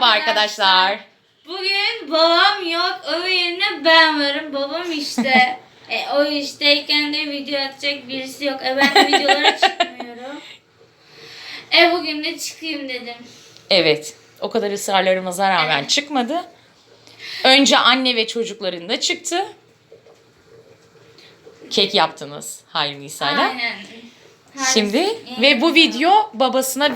Merhaba arkadaşlar. Bugün babam yok. Onun yerine ben varım. Babam işte. e, o işteyken de video atacak birisi yok. E ben de videolara çıkmıyorum. E bugün de çıkayım dedim. Evet, o kadar ısrarlarımıza rağmen Evet. çıkmadı. Önce anne ve çocuklarında çıktı. Kek yaptınız Hayri Nisa'yla. Aynen. Şimdi Harika. ve bu video babasına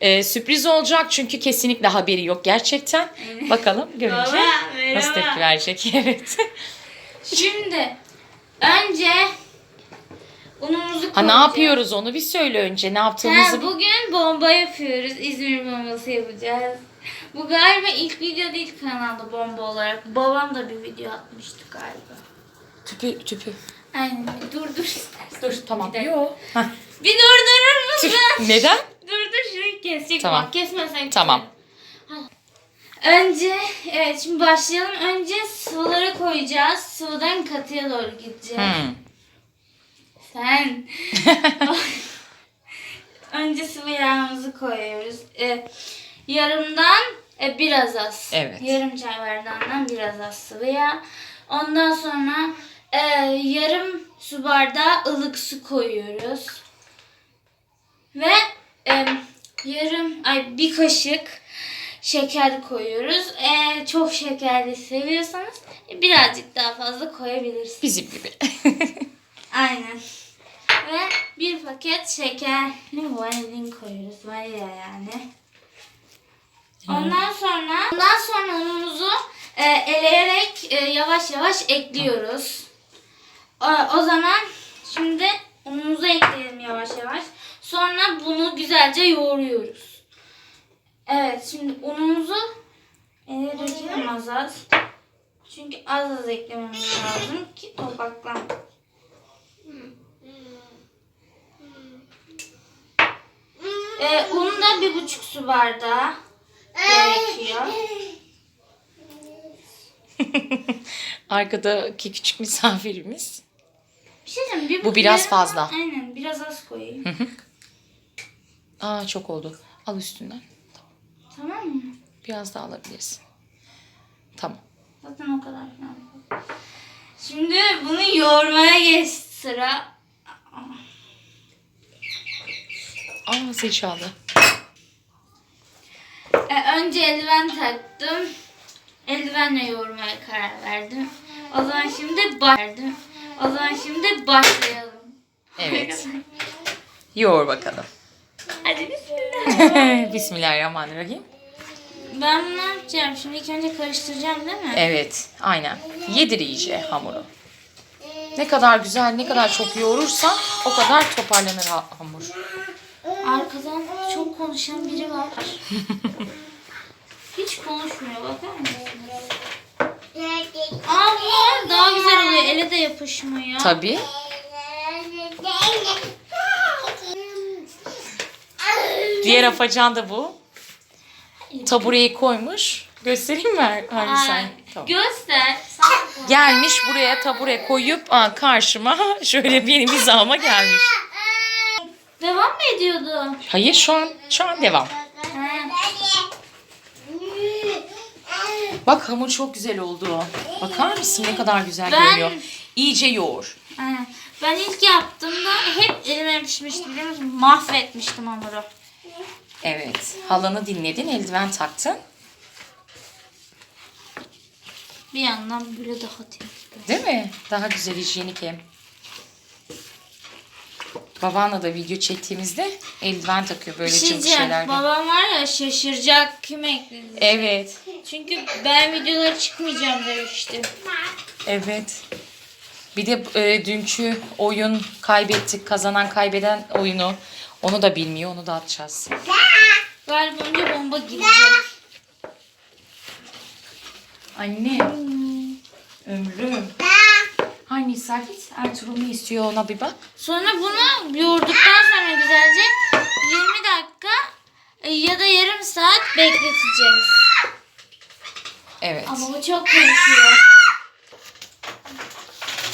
e, sürpriz olacak çünkü kesinlikle haberi yok gerçekten. Evet. Bakalım görünce Baba, nasıl tepki verecek. Evet. Şimdi önce unumuzu Ha ne yapıyoruz onu bir söyle önce ne yaptığımızı. Ha, bugün bomba yapıyoruz. İzmir bombası yapacağız. Bu galiba ilk video değil kanalda bomba olarak. Babam da bir video atmıştı galiba. Tüpü tüpü. Aynen. Dur dur istersen. Dur tamam. Bir dakika. Yo. Hah. Bir durdurur musun? Neden? dur dur şurayı kesecek. Tamam. Bak kesmesen. Tamam. Önce evet şimdi başlayalım. Önce sıvıları koyacağız. Sıvıdan katıya doğru gideceğiz. Hmm. Sen. Önce sıvı yağımızı koyuyoruz. Ee, yarımdan e, biraz az. Evet. Yarım çay bardağından biraz az sıvı yağ. Ondan sonra e, yarım su bardağı ılık su koyuyoruz. Ve e, yarım ay bir kaşık şeker koyuyoruz. Eğer çok şekerli seviyorsanız e, birazcık daha fazla koyabilirsiniz. Bizim gibi. Aynen. Ve bir paket şekerli vanilin koyuyoruz. Vanilya yani. Ondan sonra ondan sonra unumuzu e, eleyerek e, yavaş yavaş ekliyoruz. O, o zaman şimdi unumuzu ekleyelim yavaş yavaş. Sonra bunu güzelce yoğuruyoruz. Evet şimdi unumuzu eleyerek az az. Çünkü az az eklememiz lazım ki topaklan. Ee, un da bir buçuk su bardağı gerekiyor. Arkadaki küçük misafirimiz. Bir şey diyeyim, bir Bu biraz yarım- fazla. Aynen biraz az koyayım. Aa çok oldu. Al üstünden. tamam mı? Biraz daha alabilirsin. Tamam. Zaten o kadar falan. Şimdi bunu yoğurmaya geç sıra. Aa zil çaldı. Ee, önce eldiven taktım. Eldivenle yoğurmaya karar verdim. O zaman şimdi başladım. O zaman şimdi başlayalım. Evet. Yoğur bakalım. Hadi bismillah. Bismillahirrahmanirrahim. Ben ne yapacağım? Şimdi ilk önce karıştıracağım değil mi? Evet, aynen. Yedir iyice hamuru. Ne kadar güzel, ne kadar çok yoğurursan o kadar toparlanır ha- hamur. Arkadan çok konuşan biri var. Hiç konuşmuyor bakar mısınız? Aa bu daha güzel oluyor. Ele de yapışmıyor. Tabii. Diğer afacan da bu. Tabureyi koymuş. Göstereyim mi Har- Harbi Aa, sen? Tamam. Göster. Gelmiş buraya tabure koyup aa, karşıma şöyle benim hizama gelmiş. Devam mı ediyordu? Hayır şu an şu an devam. Ha. Bak hamur çok güzel oldu. Bakar mısın ne kadar güzel Ben- görünüyor. İyice yoğur. Aynen. Ben ilk yaptığımda hep elime pişmişti biliyor musun? Mahvetmiştim hamuru. Evet. Halanı dinledin, eldiven taktın. Bir yandan böyle daha temiz. Değil mi? Daha güzel hijyenik hem. Babanla da video çektiğimizde eldiven takıyor böyle Bir şey cıvık diyeceğim. şeylerden. Babam var ya şaşıracak kim ekledi. Evet. Çünkü ben videolara çıkmayacağım demiştim. Evet. Bir de e, dünkü oyun kaybettik. Kazanan kaybeden oyunu. Onu da bilmiyor. Onu da atacağız. Galiba önce bomba girecek. Anne. Ömrüm. Hay Nisa git. Ertuğrul ne istiyor ona bir bak. Sonra bunu yoğurduktan sonra güzelce 20 dakika e, ya da yarım saat bekleteceğiz. Evet. Ama bu çok konuşuyor.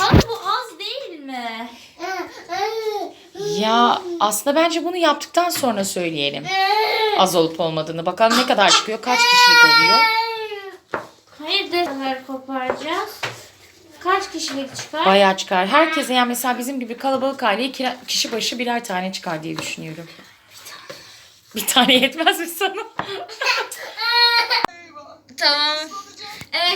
Bak bu az değil mi? Ya aslında bence bunu yaptıktan sonra söyleyelim. Az olup olmadığını. Bakalım ne kadar çıkıyor, kaç kişilik oluyor. Hayır deseler koparacağız. Kaç kişilik çıkar? Bayağı çıkar. Herkese yani mesela bizim gibi kalabalık aileye kira- kişi başı birer tane çıkar diye düşünüyorum. Bir tane yetmez mi sana? Tamam.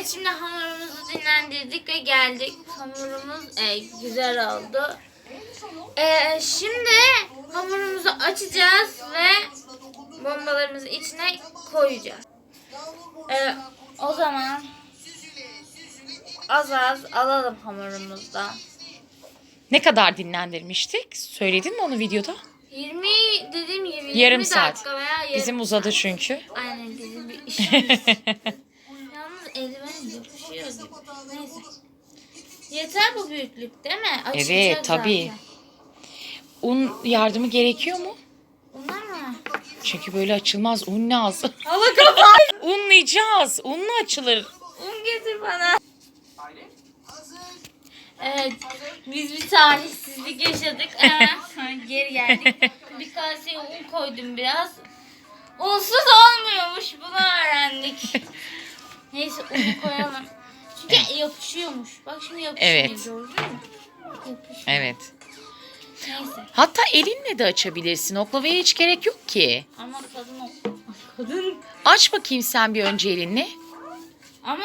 Evet şimdi hamurumuzu dinlendirdik ve geldik. Hamurumuz e, güzel oldu. E, şimdi hamurumuzu açacağız ve bombalarımızı içine koyacağız. E, o zaman az az alalım hamurumuzdan. Ne kadar dinlendirmiştik? Söyledin mi onu videoda? 20 dediğim gibi 20 Yarım saat. dakika veya yarım Bizim uzadı çünkü. Aynen bizim bir işimiz. Eldiven yapışıyor gibi. Neyse. Yeter bu büyüklük değil mi? Açılacak Evet, tabii. zaten. Un yardımı gerekiyor mu? Bunlar mı? Çünkü böyle açılmaz. Un lazım. Unlayacağız. Unla açılır. Un getir bana. Evet. Biz bir talihsizlik yaşadık. Hemen sonra geri geldik. Bir kaseye un koydum biraz. Unsuz olmuyormuş. Bunu öğrendik. Neyse un koyalım. Çünkü yapışıyormuş. Bak şimdi yapışmıyor. Evet. Gördün mü? Yapışmıyor. Evet. Neyse. Hatta elinle de açabilirsin. Oklavaya hiç gerek yok ki. Ama kadın o. Kadın. Aç bakayım sen bir önce elinle. Ama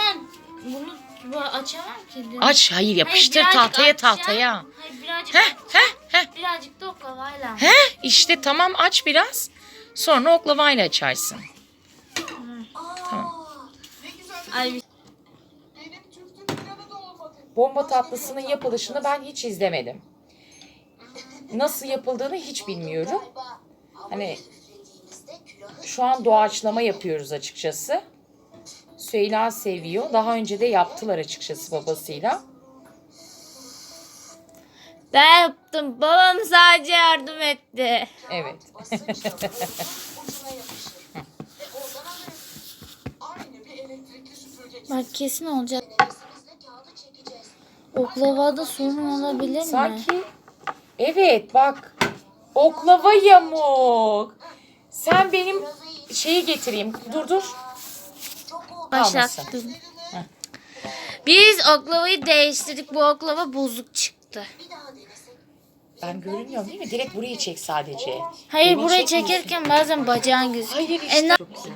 bunu açamam ki. Aç. Hayır yapıştır birazcık tahtaya açacağım. tahtaya. Hayır birazcık Heh heh heh. birazcık da oklavayla. Heh işte tamam aç biraz. Sonra oklavayla açarsın. Ay bir- Bomba tatlısının yapılışını ben hiç izlemedim. Nasıl yapıldığını hiç bilmiyorum. Hani şu an doğaçlama yapıyoruz açıkçası. Süheyla seviyor. Daha önce de yaptılar açıkçası babasıyla. Ben yaptım. Babam sadece yardım etti. Evet. Bak kesin olacak. Oklavada sorun olabilir mi? Sanki evet bak oklava yamuk. Sen benim şeyi getireyim. Dur dur. Başlattım. Biz oklavayı değiştirdik. Bu oklava bozuk çıktı. Ben görünüyorum değil mi? Direkt burayı çek sadece. Hayır Beni burayı çekmiyorsun. çekerken bazen bacağın gözüküyor. Hayır E, işte. na- Çok güzel.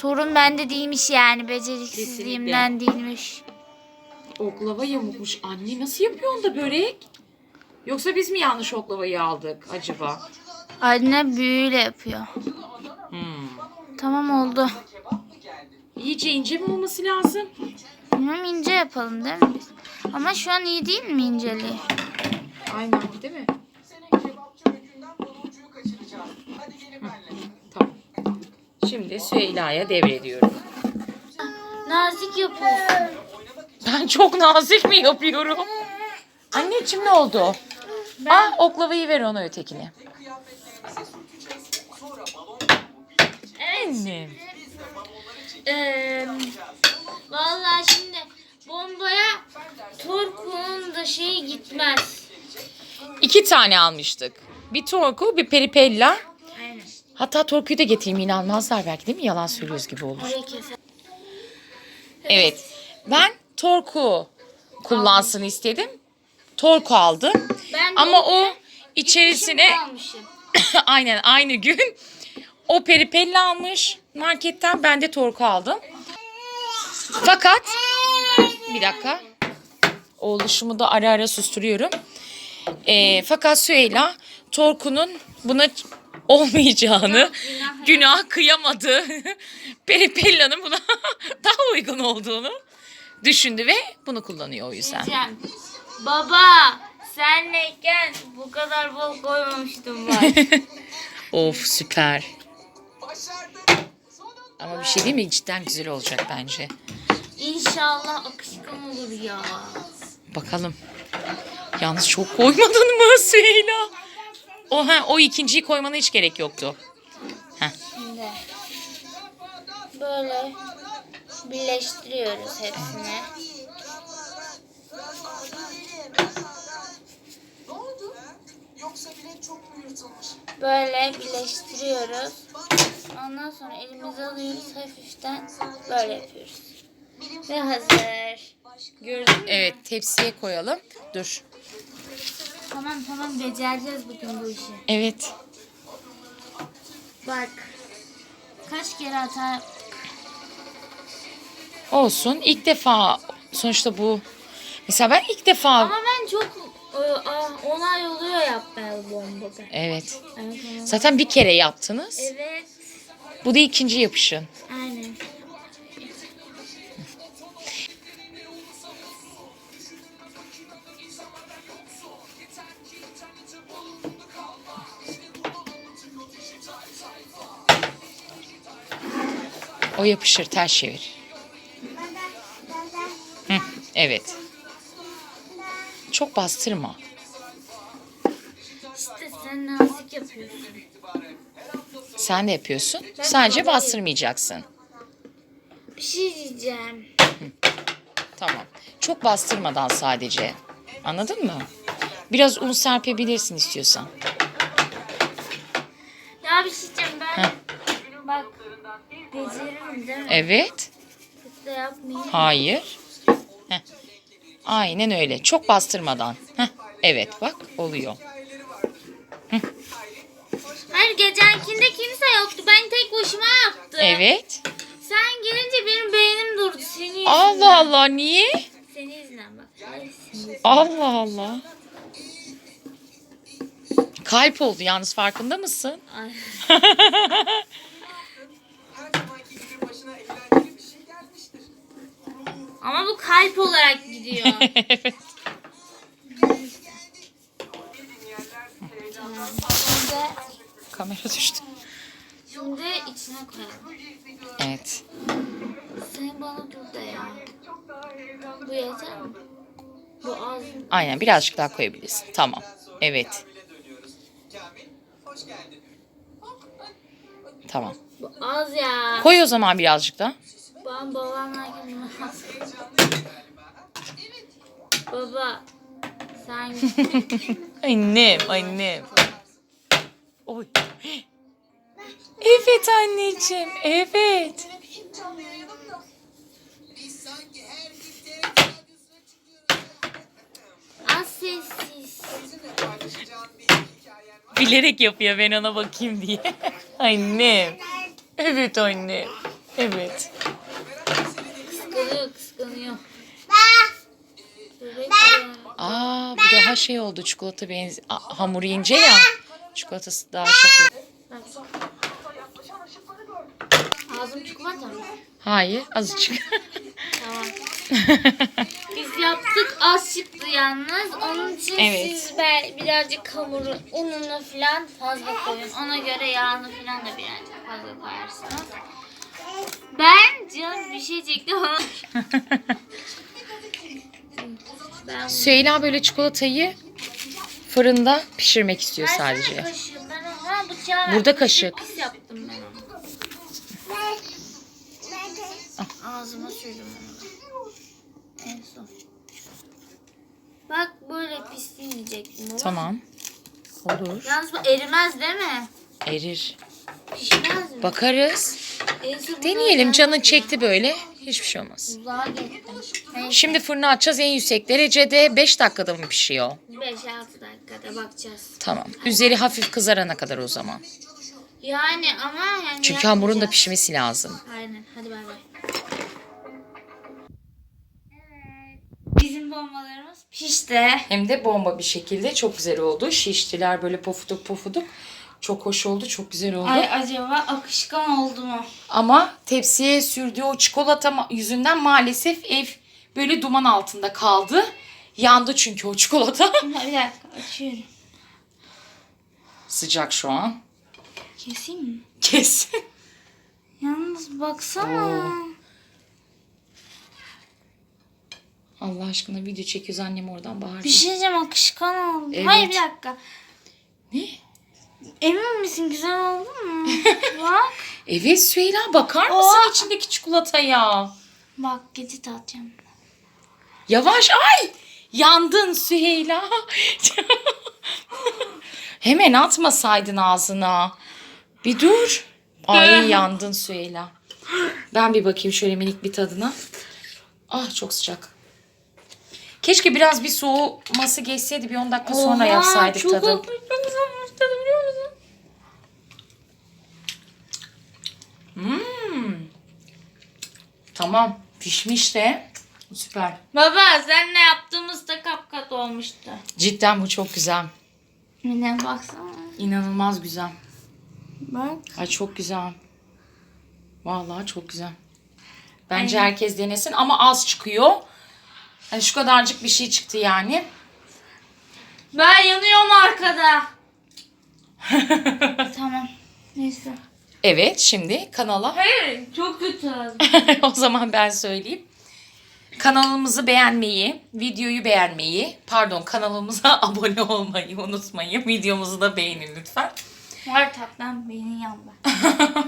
Sorun bende değilmiş yani. Beceriksizliğimden değilmiş. Oklava yamukmuş. Anne nasıl yapıyorsun da börek? Yoksa biz mi yanlış oklavayı aldık acaba? Anne büyüyle yapıyor. Hmm. Tamam oldu. İyice ince mi olması lazım? Bilmem ince yapalım değil mi biz? Ama şu an iyi değil mi inceliği? Aynen değil mi? Şimdi Süheyla'ya devrediyorum. Nazik yapıyorsun. Ben çok nazik mi yapıyorum? Anneciğim ne oldu? Ah oklavayı ver ona ötekine. Annem. Ee, vallahi şimdi bombaya Torku'nun da şeyi gitmez. İki tane almıştık. Bir torku bir peripella. Hatta torkuyu da getireyim inanmazlar belki değil mi? Yalan söylüyoruz gibi olur. Evet. Ben torku kullansın istedim. Torku aldım. Ben de Ama o içerisine almışım. aynen aynı gün o peripella almış marketten. Ben de torku aldım. Fakat bir dakika. Oğluşumu da ara ara susturuyorum. Ee, fakat Süheyla Torku'nun buna olmayacağını, günah kıyamadı. Peripella'nın buna daha uygun olduğunu düşündü ve bunu kullanıyor o yüzden. Diyeceğim. Baba senleyken bu kadar bol koymamıştım ben. of süper. Ama bir şey değil mi? Cidden güzel olacak bence. İnşallah akışkan olur ya. Bakalım. Yalnız çok koymadın mı Süheyla? O, ha, o ikinciyi koymana hiç gerek yoktu. Şimdi böyle birleştiriyoruz hepsini. Böyle birleştiriyoruz. Ondan sonra elimize alıyoruz hafiften böyle yapıyoruz. Ve hazır. Gördün Evet tepsiye koyalım. Dur. Tamam tamam becereceğiz bugün bu işi. Evet. Bak. Kaç kere hata Olsun. İlk defa sonuçta bu. Mesela ben ilk defa. Ama ben çok e, ah, onay oluyor yapmaya bombada. Evet. Evet, evet. Zaten bir kere yaptınız. Evet. Bu da ikinci yapışın. Aynen. O yapışır ters çevir. Hı, evet. Çok bastırma. İşte sen nazik yapıyorsun. Sen de yapıyorsun. Sadece bastırmayacaksın. Bir şey diyeceğim. Tamam. Çok bastırmadan sadece. Anladın mı? Biraz un serpebilirsin istiyorsan. Ya bir şey diyeceğim ben. Heh. Bak. Beceririm değil mi? Evet. Çok da yapmayayım. Hayır. Heh. Aynen öyle. Çok bastırmadan. Heh. Evet bak oluyor. Hayır gecenkinde kimse yoktu. Ben tek başıma yaptım. Evet. Sen gelince benim beynim durdu. Senin yüzünden. Allah Allah niye? Senin yüzünden bak. Senin. Allah Allah. Kalp oldu yalnız farkında mısın? Ay. Ama bu kalp olarak gidiyor. evet. Şimdi, Kamera düştü. şimdi içine koyalım. Evet. Sen bana dur da ya. Bu yeter mi? Bu az. Aynen birazcık daha koyabilirsin. Tamam. Evet. Tamam. Bu az ya. Koy o zaman birazcık daha. Ben babamla gitmem. Baba. Sen Annem, annem. Oy. Evet anneciğim, evet. az sessiz. Bilerek yapıyor ben ona bakayım diye. annem. Evet annem. Evet. Kıskanıyor kıskanıyor. Bebek ya. Aa bu daha şey oldu çikolata benzi Aa, hamuru ince ya. Çikolatası daha çok. Ağzım çikolata mı? Hayır azıcık. Tamam. Yaptık az çıktı yalnız. Onun için Evet. siz be- birazcık hamuru ununu falan fazla koyun. Ona göre yağını falan da birazcık fazla koyarsınız. Ben canım bir şey çektim ama ben Süheyla böyle çikolatayı fırında pişirmek istiyor sadece. kaşığı. Ben ona bıçağı. Burada kaşık. Pis yaptım ben onu. Ağzıma sürdüm onu. En son. Bak böyle olur mu? Tamam. Olur. Yalnız bu erimez değil mi? Erir. Pişmez mi? Bakarız. Bunu Deneyelim. Canın çekti böyle. Hiçbir şey olmaz. Uzağa gittim. Neyse. Şimdi fırına açacağız en yüksek derecede 5 dakikada mı pişiyor? 5-6 dakikada bakacağız. Tamam. Üzeri hafif kızarana kadar o zaman. Yani ama yani Çünkü hamurun da pişmesi lazım. Aynen. Hadi bay bay. Bombalarımız pişti. Hem de bomba bir şekilde çok güzel oldu. Şiştiler böyle pofuduk pofuduk. Çok hoş oldu, çok güzel oldu. Ay acaba akışkan oldu mu? Ama tepsiye sürdüğü o çikolata yüzünden maalesef ev böyle duman altında kaldı. Yandı çünkü o çikolata. Bir dakika açıyorum. Sıcak şu an. Keseyim mi? Kesin. Yalnız baksana. Allah aşkına video çekiyoruz annem oradan bağırdı. Bir şey diyeceğim akışkan oldu. Evet. Hayır bir dakika. Ne? Emin misin güzel oldu mu? Bak. Evet Süheyla bakar mısın Oha. içindeki çikolataya? Bak gece tatacağım. Yavaş ay! Yandın Süheyla. Hemen atmasaydın ağzına. Bir dur. Ay yandın Süheyla. Ben bir bakayım şöyle minik bir tadına. Ah çok sıcak. Keşke biraz bir soğuması geçseydi bir 10 dakika sonra yapsaydık çok tadı. olmuş, Çok güzel olmuş tadı biliyor musun? Tamam pişmiş de. Süper. Baba senle yaptığımızda kapkat olmuştu. Cidden bu çok güzel. Yine baksana. İnanılmaz güzel. Bak. Ay çok güzel. Vallahi çok güzel. Bence herkes denesin ama az çıkıyor. Hani şu kadarcık bir şey çıktı yani. Ben yanıyorum arkada. tamam. Neyse. Evet şimdi kanala Hayır çok kötü. o zaman ben söyleyeyim. Kanalımızı beğenmeyi, videoyu beğenmeyi, pardon kanalımıza abone olmayı unutmayın. Videomuzu da beğenin lütfen. Var tatlan beynin yandı.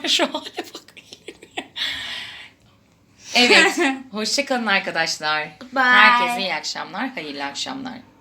Şu hale bak. Evet. Hoşçakalın arkadaşlar. Bye. Herkese iyi akşamlar, hayırlı akşamlar.